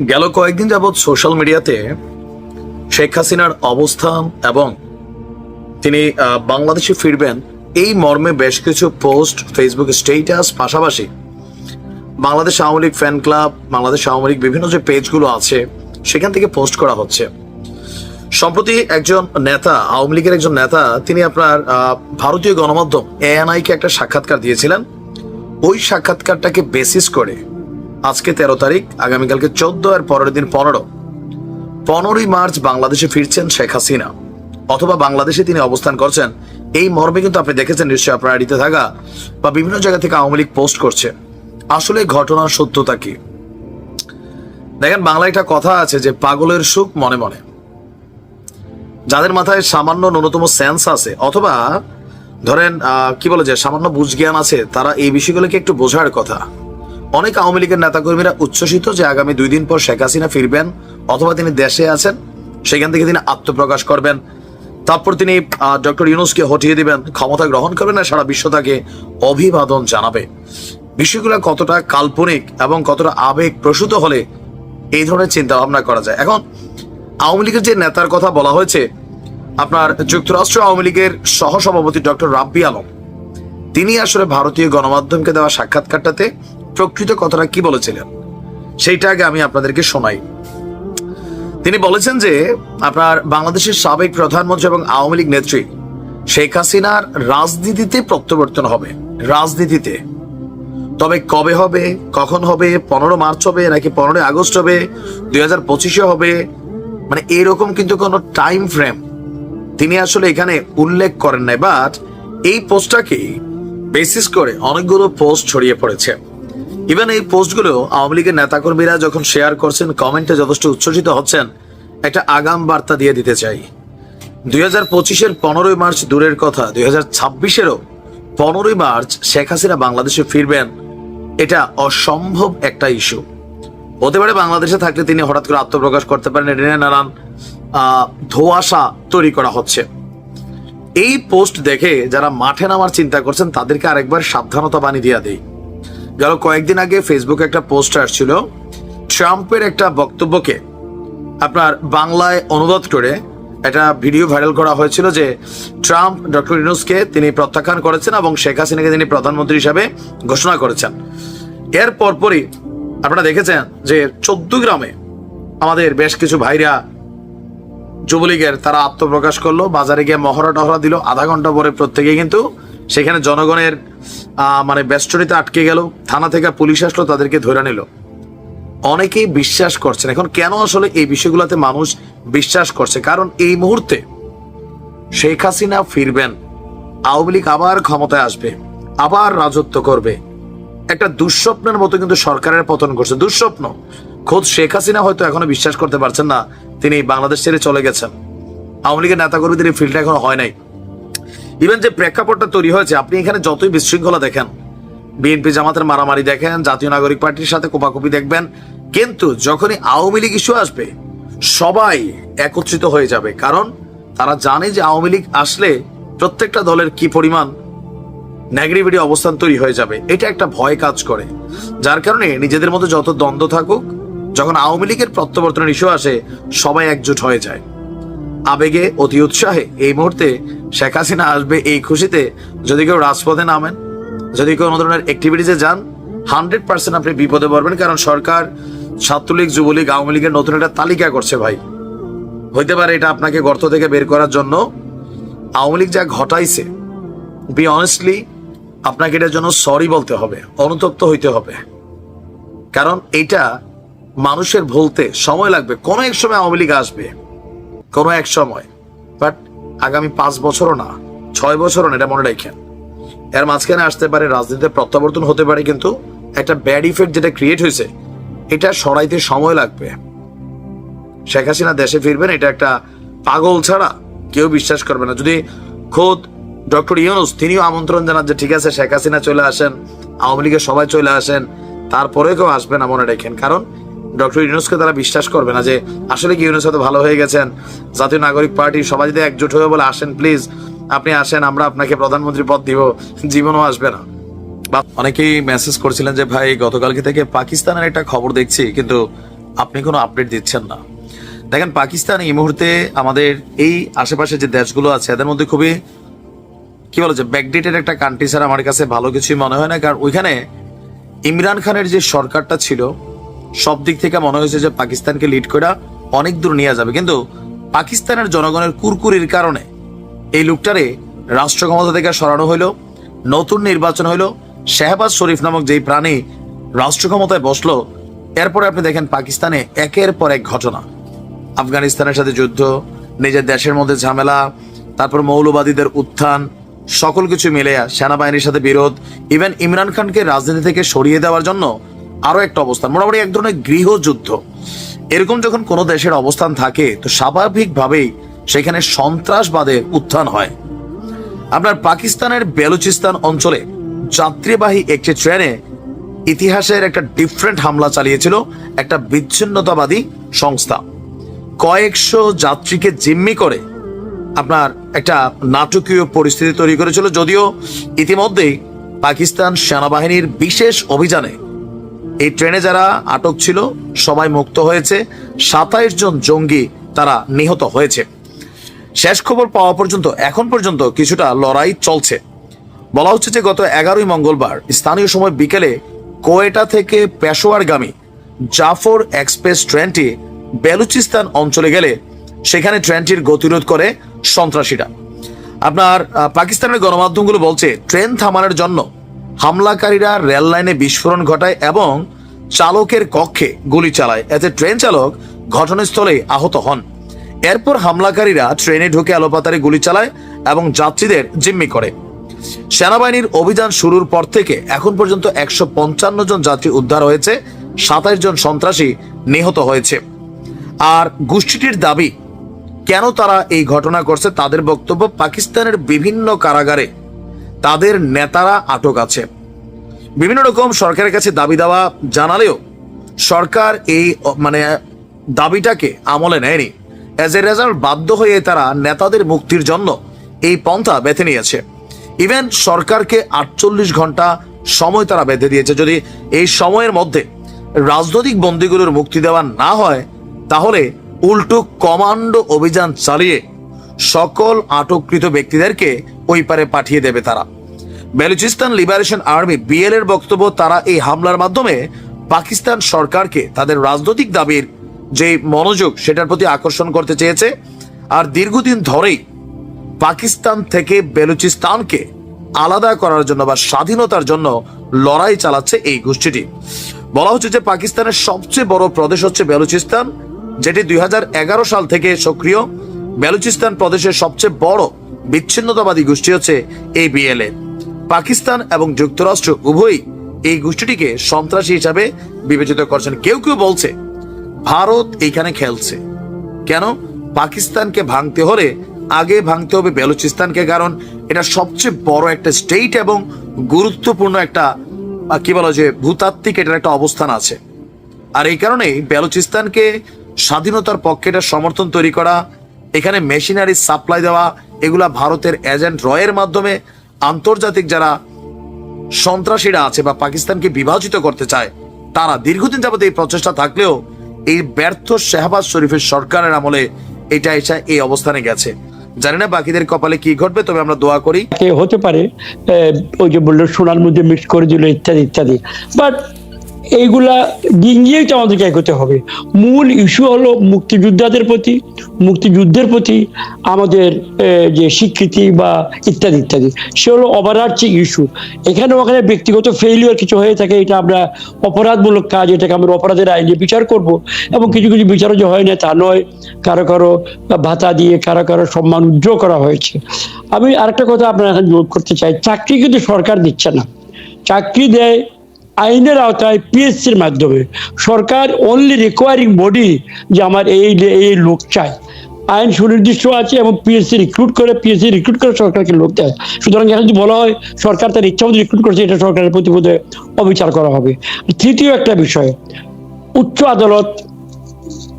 গেল কয়েকদিন যাবৎ সোশ্যাল মিডিয়াতে শেখ হাসিনার অবস্থান এবং তিনি বাংলাদেশে ফিরবেন, এই মর্মে বেশ কিছু পোস্ট ফেসবুক স্টেটাস পাশাপাশি বাংলাদেশ আওয়ামী লীগ ফ্যান ক্লাব বাংলাদেশ আওয়ামী লীগ বিভিন্ন যে পেজগুলো আছে, সেখান থেকে পোস্ট করা হচ্ছে। সম্প্রতি একজন নেতা, আওয়ামী লীগের একজন নেতা, তিনি আপনার ভারতীয় গণমাধ্যম এএনআই কে একটা সাক্ষাৎকার দিয়েছিলেন। ওই সাক্ষাৎকারটাকে বেসিস করে আজকে তেরো তারিখ, আগামীকালকে চোদ্দ আর পরের দিন পনেরো। পনেরোই মার্চ বাংলাদেশে ফিরছেন শেখ হাসিনা। অথবা বাংলাদেশে তিনি অবস্থান করছেন, এই মর্মে কিন্তু আপনি দেখেছেন নিশ্চয়ই আপনার আইডিতে থাকা বা বিভিন্ন জায়গা থেকে আওয়ামী লীগ পোস্ট করছে। আসলে ঘটনার সত্যতা কি? দেখেন, বাংলায় একটা কথা আছে যে পাগলের সুখ মনে মনে। যাদের মাথায় সামান্য ন্যূনতম সেন্স আছে, অথবা ধরেন কি বলে যে সামান্য বুঝ জ্ঞান আছে, তারা এই বিষয়গুলোকে একটু বোঝার কথা। অনেক আওয়ামী লীগের নেতাকর্মীরা উচ্ছ্বসিত যে আগামী দুই দিন পর শেখ হাসিনা ফিরবেন অথবা তিনি দেশে আছেন, সেখান থেকে তিনি আত্মপ্রকাশ করবেন। তারপর তিনি ডক্টর ইউনুসকে হটিয়ে দিবেন, ক্ষমতা গ্রহণ করবেন আর সারা বিশ্ব তাকে অভিবাদন জানাবে। বিষয়গুলো কতটা কাল্পনিক এবং কতটা আবেগ প্রসূত হলে এই ধরনের চিন্তা ভাবনা করা যায়। এখন, আওয়ামী লীগের যে নেতার কথা বলা হয়েছে, আপনার যুক্তরাষ্ট্র আওয়ামী লীগের সহসভাপতি ডক্টর রাব্বি আলম, তিনি আসলে ভারতীয় গণমাধ্যমকে দেওয়া সাক্ষাৎকারটাতে প্রকৃত কথাটা কি বলেছিলেন? সেইটা আগে আমি আপনাদেরকে শোনাই। তিনি বলেছেন যে, আপনার বাংলাদেশের সাবেক প্রধানমন্ত্রী এবং আওয়ামী লীগ নেত্রী শেখ হাসিনার রাজনীতিতে প্রত্যাবর্তন হবে। রাজনীতিতে। তবে কবে হবে, কখন হবে, পনেরো মার্চ হবে, নাকি পনেরোই আগস্ট হবে, দুই হাজার পঁচিশে হবে মানে এরকম কিন্তু কোনো টাইম ফ্রেম তিনি আসলে এখানে উল্লেখ করেন নাই। বাট এই পোস্টটাকে বেসিস করে অনেকগুলো পোস্ট ছড়িয়ে পড়েছে। ইভেন এই পোস্টগুলো আওয়ামী লীগের নেতাকর্মীরা যখন শেয়ার করছেন কমেন্টে যথেষ্ট উচ্ছ্বসিত হচ্ছেন, একটা আগাম বার্তা দিয়ে দিতে চাই। দুই হাজার পঁচিশের পনেরোই মার্চ দূরের কথা, দুই হাজার ছাব্বিশেরও পনেরোই মার্চ শেখ হাসিনা বাংলাদেশে ফিরবেন, এটা অসম্ভব একটা ইস্যু হতে পারে বাংলাদেশে থাকলে তিনি হঠাৎ করে আত্মপ্রকাশ করতে পারেন, এটা নিয়ে নানান ধোঁয়াশা তৈরি করা হচ্ছে। এই পোস্ট দেখে যারা মাঠে নামার চিন্তা করছেন, তাদেরকে আরেকবার সাবধানতা বাণী দিয়ে দেই। গেল কয়েকদিন আগে ফেসবুকে একটা পোস্ট আসছিল ট্রাম্পের একটা বক্তব্যকে আপনার বাংলায় অনুবাদ করে একটা ভিডিও ভাইরাল করা হয়েছিল যে ট্রাম্প ডক্টর ইউনুসকে তিনি প্রত্যাখ্যান করেছেন এবং শেখ হাসিনাকে তিনি প্রধানমন্ত্রী হিসাবে ঘোষণা করেছেন। এর পরপরই আপনারা দেখেছেন যে চোদ্দ গ্রামে আমাদের বেশ কিছু ভাইরা যুবলীগের তারা আত্মপ্রকাশ করল, বাজারে গিয়ে মহড়া টহরা দিল, আধা ঘণ্টা পরে প্রত্যেকে কিন্তু সেখানে জনগণের মানে বেষ্টনীতে আটকে গেল, থানা থেকে পুলিশ আসলো, তাদেরকে ধরে নিল। অনেকেই বিশ্বাস করছেন। এখন কেন আসলে এই বিষয়গুলোতে মানুষ বিশ্বাস করছে? কারণ এই মুহূর্তে শেখ হাসিনা ফিরবেন, আওয়ামী লীগ আবার ক্ষমতায় আসবে, আবার রাজত্ব করবে। একটা দুঃস্বপ্নের মতো কিন্তু সরকারের পতন করছে দুঃস্বপ্ন। খোদ শেখ হাসিনা হয়তো এখনও বিশ্বাস করতে পারছেন না, তিনি বাংলাদেশ ছেড়ে চলে গেছেন। আওয়ামী লীগের নেতাকর্মীদের এই ফিল্ডটা এখনও হয় নাই। ইভেন যে প্রেক্ষাপটটা তৈরি হয়েছে, আপনি এখানে যতই বিশৃঙ্খলা দেখেন, বিএনপি জামাতের মারামারি দেখেন, জাতীয় নাগরিক পার্টির সাথে কোপাকুপি দেখবেন, কিন্তু যখনই আওয়ামী লীগ ইস্যু আসবে, সবাই একত্রিত হয়ে যাবে। কারণ তারা জানে যে আওয়ামী লীগ আসলে প্রত্যেকটা দলের কি পরিমাণ নেগেটিভিটি অবস্থান তৈরি হয়ে যাবে। এটা একটা ভয় কাজ করে। যার কারণে নিজেদের মধ্যে যত দ্বন্দ্ব থাকুক, যখন আওয়ামী লীগের প্রত্যাবর্তনের ইস্যু আসে, সবাই একজোট হয়ে যায়। আবেগে অতি উৎসাহে এই মুহূর্তে শেখ হাসিনা আসবে এই খুশিতে। যদি কেউ রাজপথে নামেন, যদি কোনো ধরনের অ্যাক্টিভিটিসে যান হান্ড্রেড পার্সেন্ট আপনি বিপদে পড়বেন, কারণ সরকার, ছাত্রলীগ, যুবলীগ, আওয়ামী লীগের নতুন একটা তালিকা করছে ভাই। হইতে পারে এটা আপনাকে গর্ত থেকে বের করার জন্য। আওয়ামী লীগ যা ঘটাইছে বি অনেস্টলি আপনাকে এটার জন্য সরি বলতে হবে, অনুতপ্ত হইতে হবে। কারণ এটা মানুষের ভুলতে সময় লাগবে। কোনো এক সময় আওয়ামী লীগ আসবে। কোনো এক সময়। বাট আগামী পাঁচ বছরও না, ছয় বছরও না, এটা মনে রাখেন। এর মাঝখানে আসতে পারে রাজনীতিতে প্রত্যাবর্তন হতে পারে, কিন্তু একটা ব্যাড ইফেক্ট যেটা ক্রিয়েট হয়েছে, এটা সরাইতে সময় লাগবে। শেখ হাসিনা দেশে ফিরবেন, এটা একটা পাগল ছাড়া কেউ বিশ্বাস করবে না। যদি খোদ ডক্টর ইউনুস, তিনিও আমন্ত্রণ জানান যে ঠিক আছে, শেখ হাসিনা চলে আসেন, আওয়ামী লীগের সবাই চলে আসেন তারপরে কেউ আসবে না মনে রাখেন। কারণ ডক্টর ইউনুসকে তারা বিশ্বাস করবে না যে আসলে কি ইউনুস হয়তো ভালো হয়ে গেছেন? জাতীয় নাগরিক পার্টি সবাই যদি একজোট হয়ে বলে আসেন প্লিজ আপনি আসেন, আমরা আপনাকে প্রধানমন্ত্রী পদ দিব, জীবনও আসবে না। অনেকেই মেসেজ করছিলেন যে, ভাই, গতকালকে থেকে পাকিস্তানের একটা খবর দেখছি, কিন্তু আপনি কোনো আপডেট দিচ্ছেন না। দেখেন, পাকিস্তান এই মুহূর্তে আমাদের এই আশেপাশে যে দেশগুলো আছে, এদের মধ্যে খুবই, কি বলো যে ব্যাকডেটেড একটা কান্ট্রি স্যার আমার কাছে ভালো কিছুই মনে হয় না। কারণ ওইখানে ইমরান খানের যে সরকারটা ছিল সব দিক থেকে মনে হয়েছে যে পাকিস্তানকে লিড করা অনেক দূর নিয়ে যাবে। কিন্তু পাকিস্তানের জনগণের কুরকুরির কারণে এই লোকটারে রাষ্ট্র ক্ষমতা থেকে সরানো হইল, নতুন নির্বাচন হইল, শাহবাজ শরীফ নামক যেই প্রাণী রাষ্ট্র ক্ষমতায় বসল, এরপরে আপনি দেখেন পাকিস্তানে একের পর এক ঘটনা। আফগানিস্তানের সাথে যুদ্ধ, নিজের দেশের মধ্যে ঝামেলা, তারপর মৌলবাদীদের উত্থান, সকল কিছু মিলে সেনাবাহিনীর সাথে বিরোধ ইভেন ইমরান খানকে রাজনীতি থেকে সরিয়ে দেওয়ার জন্য আরও একটা অবস্থান, মোটামুটি এক ধরনের গৃহযুদ্ধ। এরকম যখন কোনো দেশের অবস্থান থাকে, তো স্বাভাবিকভাবেই সেখানে সন্ত্রাসবাদের উত্থান হয়। আপনার পাকিস্তানের বেলুচিস্তান অঞ্চলে যাত্রীবাহী একটি ট্রেনে ইতিহাসের একটা ডিফারেন্ট হামলা চালিয়েছিল একটা বিচ্ছিন্নতাবাদী সংস্থা। কয়েকশো যাত্রীকে জিম্মি করে আপনার একটা নাটকীয় পরিস্থিতি তৈরি করেছিল, যদিও ইতিমধ্যেই পাকিস্তান সেনাবাহিনীর বিশেষ অভিযানে এই ট্রেনে যারা আটক ছিল, সবাই মুক্ত হয়েছে। সাতাইশ জন জঙ্গি তারা নিহত হয়েছে। শেষ খবর পাওয়া পর্যন্ত, এখন পর্যন্ত কিছুটা লড়াই চলছে। বলা হচ্ছে যে গত এগারোই মঙ্গলবার, স্থানীয় সময় বিকেলে কোয়েটা থেকে পেশোয়ারগামী জাফর এক্সপ্রেস ট্রেনটি বেলুচিস্তান অঞ্চলে গেলে সেখানে ট্রেনটির গতিরোধ করে সন্ত্রাসীরা। আপনার পাকিস্তানের গণমাধ্যমগুলো বলছে, ট্রেন থামানোর জন্য হামলাকারীরা রেল লাইনে বিস্ফোরণ ঘটায় এবং চালকের কক্ষে গুলি চালায়। এতে ট্রেন চালক ঘটনাস্থলে আহত হন। এরপর হামলাকারীরা ট্রেনে ঢুকে আলোপাতারে গুলি চালায় এবং যাত্রীদের জিম্মি করে। সেনাবাহিনীর অভিযান শুরুর পর থেকে এখন পর্যন্ত একশো পঞ্চান্ন জন যাত্রী উদ্ধার হয়েছে, সাতাইশ জন সন্ত্রাসী নিহত হয়েছে। আর গোষ্ঠীটির দাবি, কেন তারা এই ঘটনা করছে তাদের বক্তব্য পাকিস্তানের বিভিন্ন কারাগারে তাদের নেতারা আটক আছে। বিভিন্ন রকম সরকারের কাছে দাবি দেওয়া জানালেও সরকার এই মানে দাবিটাকে আমলে নেয়নি। অ্যাজ এ রেজাল্ট বাধ্য হয়ে তারা নেতাদের মুক্তির জন্য এই পন্থা বেছে নিয়েছে। ইভেন সরকারকে আটচল্লিশ ঘণ্টা সময় তারা বেঁধে দিয়েছে। যদি এই সময়ের মধ্যে রাজনৈতিক বন্দীগুলোর মুক্তি দেওয়া না হয়, তাহলে উল্টো কমান্ডো অভিযান চালিয়ে সকল আটককৃত ব্যক্তিদেরকে ওই পারে পাঠিয়ে দেবে তারা। বেলুচিস্তান লিবারেশন আর্মি বিএল এর বক্তব্য, তারা এই হামলার মাধ্যমে পাকিস্তান সরকারকে তাদের রাজনৈতিক দাবির যে মনোযোগ, সেটার প্রতি আকর্ষণ করতে চেয়েছে। আর দীর্ঘদিন ধরেই পাকিস্তান থেকে বেলুচিস্তানকে আলাদা করার জন্য বা স্বাধীনতার জন্য লড়াই চালাচ্ছে এই গোষ্ঠীটি। বলা হচ্ছে যে পাকিস্তানের সবচেয়ে বড় প্রদেশ হচ্ছে বেলুচিস্তান, যেটি দুই হাজার এগারো সাল থেকে সক্রিয়। বেলুচিস্তান প্রদেশের সবচেয়ে বড় বিচ্ছিন্নতাবাদী গোষ্ঠী হচ্ছে এই বিএলএ পাকিস্তান এবং যুক্তরাষ্ট্র উভয়ই এই গোষ্ঠীটিকে সন্ত্রাসী হিসাবে বিবেচিত করছেন। কেউ কেউ বলছে, ভারত এইখানে খেলছে। কেন? পাকিস্তানকে ভাঙতে হলে আগে ভাঙতে হবে বেলুচিস্তানকে, কারণ এটা সবচেয়ে বড় একটা স্টেট এবং গুরুত্বপূর্ণ একটা কি বলা যে, ভূতাত্ত্বিক এটার একটা অবস্থান আছে। আর এই কারণেই বেলুচিস্তানকে স্বাধীনতার পক্ষে এটা সমর্থন তৈরি করা এখানে মেশিনারি সাপ্লাই দেওয়া, এগুলা ভারতের এজেন্ট রয়ের মাধ্যমে আন্তর্জাতিক যারা সন্ত্রাসীরা আছে বা পাকিস্তানকে বিভাজিত করতে চায়, তারা দীর্ঘদিন যাবত এই প্রচেষ্টা থাকলেও এই ব্যর্থ শাহবাজ শরীফের সরকারের আমলে এটা এসে এই অবস্থানে গেছে। জানি না বাকিদের কপালে কি ঘটবে, তবে আমরা দোয়া করি। হতে পারে ওই যে বলল, সোনার মধ্যে মিক্স করে দিল, ইত্যাদি ইত্যাদি। বাট এইগুলা ডিঙ্গিয়েই তো আমাদেরকে এগোতে হবে। মূল ইস্যু হলো মুক্তিযোদ্ধাদের প্রতি, মুক্তিযুদ্ধের প্রতি আমাদের যে স্বীকৃতি বা ইত্যাদি ইত্যাদি, সে হলো ওভারআর্চিং ইস্যু এখানে ওখানে ব্যক্তিগত ফেইলিওর কিছু হয়ে থাকে, এটা আমরা অপরাধমূলক কাজ, এটাকে আমরা অপরাধের আইনে বিচার করব এবং কিছু কিছু বিচারও যে হয় না তা নয়, কারও কারও ভাতা দিয়ে কারও কারও সম্মান উজ্জ্বল করা হয়েছে। আমি আরেকটা কথা আপনার এখন যোগ করতে চাই, চাকরি কিন্তু সরকার দিচ্ছে না। চাকরি দেয় আইনের আওতায় পিএসসির মাধ্যমে। সরকার অনলি রিকোয়ারিং বডি যে আমার এই এই লোক চাই। আইন সুনির্দিষ্ট আছে এবং পিএসসি রিক্রুট করে পিএসসি রিক্রুট করে সরকারকে লোক দেয়। সুতরাং এখন যদি বলা হয়, সরকার তার ইচ্ছা মতো রিক্রুট করছে, এটা সরকারের প্রতি অবিচার করা হবে। তৃতীয় একটা বিষয়, উচ্চ আদালত,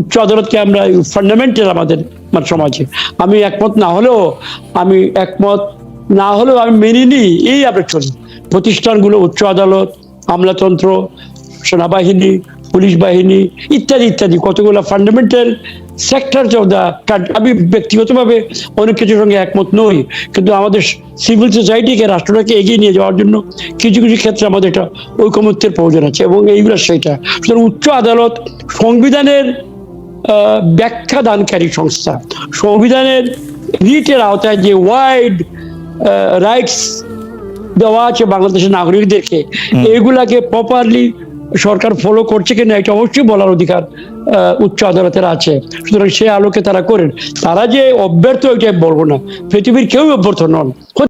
উচ্চ আদালতকে আমরা ফান্ডামেন্টাল আমাদের আমার সমাজে। আমি একমত না হলেও, আমি একমত না হলেও আমি মেনে নিই, এই আমরা চলি। প্রতিষ্ঠানগুলো উচ্চ আদালত আমলাতন্ত্র, সেনাবাহিনী, পুলিশ বাহিনী, ইত্যাদি ইত্যাদি। কতগুলো ফান্ডামেন্টাল সেক্টর অফ দ্য আমি ব্যক্তিগতভাবে অনেক কিছুর সঙ্গে একমত নই, কিন্তু আমাদের সিভিল সোসাইটিকে রাষ্ট্রটাকে এগিয়ে নিয়ে যাওয়ার জন্য কিছু কিছু ক্ষেত্রে আমাদের একটা ঐকমত্যের প্রয়োজন আছে, এবং এইগুলো সেটা। সুতরাং উচ্চ আদালত সংবিধানের ব্যাখ্যা দানকারী সংস্থা। সংবিধানের রিটের আওতায় যে ওয়াইড রাইটস দেওয়া আছে বাংলাদেশের নাগরিকদেরকে। এইগুলাকে প্রপারলি সরকার ফলো করছে কিনা এটা অবশ্যই বলার অধিকার আহ, উচ্চ আদালতের আছে। সুতরাং সে আলোকে তারা করেন। তারা যে অব্যর্থ এটা বলব না। পৃথিবীর কেউ অভ্যর্থ নন।